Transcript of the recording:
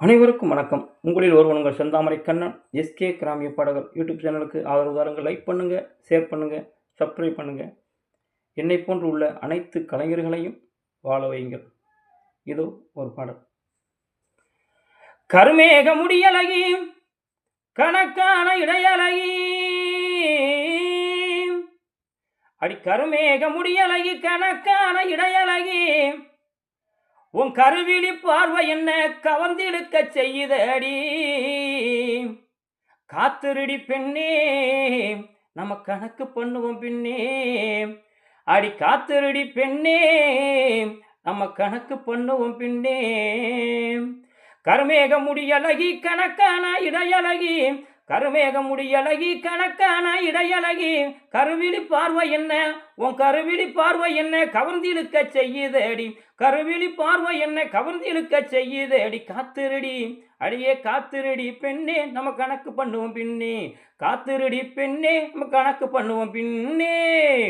அனைவருக்கும் வணக்கம். உங்களில் ஒருவன் உங்கள் செந்தாமரை கண்ணன் எஸ்கே கிராமிய பாடகர். யூடியூப் சேனலுக்கு ஆதரவுதாரங்கள் லைக் பண்ணுங்கள் ஷேர் பண்ணுங்கள் சப்ஸ்கிரைப் பண்ணுங்கள் என்னை போன்று உள்ள அனைத்து கலைஞர்களையும் வாழ வையுங்கள். இதோ ஒரு பாடல். கருமேக முடியலகி கணக்கான இடையலகி அடி கருமேக முடியலகி கணக்கான இடையலகி உன் கருவிழி பார்வை என்ன கவர்ந்திழுக்க செய்யுதடி? காத்திருடி பெண்ணே நம்ம கணக்கு பண்ணுவோம் பின்னே. அடி காத்திருடி பெண்ணே நம்ம கணக்கு பண்ணுவோம் பின்னே. கர்மேக முடியலகி கணக்கான இடையலகி கருமேக முடியலகி கணக்கான இடையலகி கருவிழி பார்வை என்ன? உன் கருவிழி பார்வை என்ன? கவர்ந்திழுக்க செய்யுதேடி. கருவிழி பார்வை என்ன? கவர்ந்திழுக்க செய்யுதேடி. காத்திருடி. அடியே காத்திருடி பெண்ணே நம்ம கணக்கு பண்ணுவோம் பின்னே. காத்திருடி பெண்ணே நம்ம கணக்கு பண்ணுவோம் பின்னே.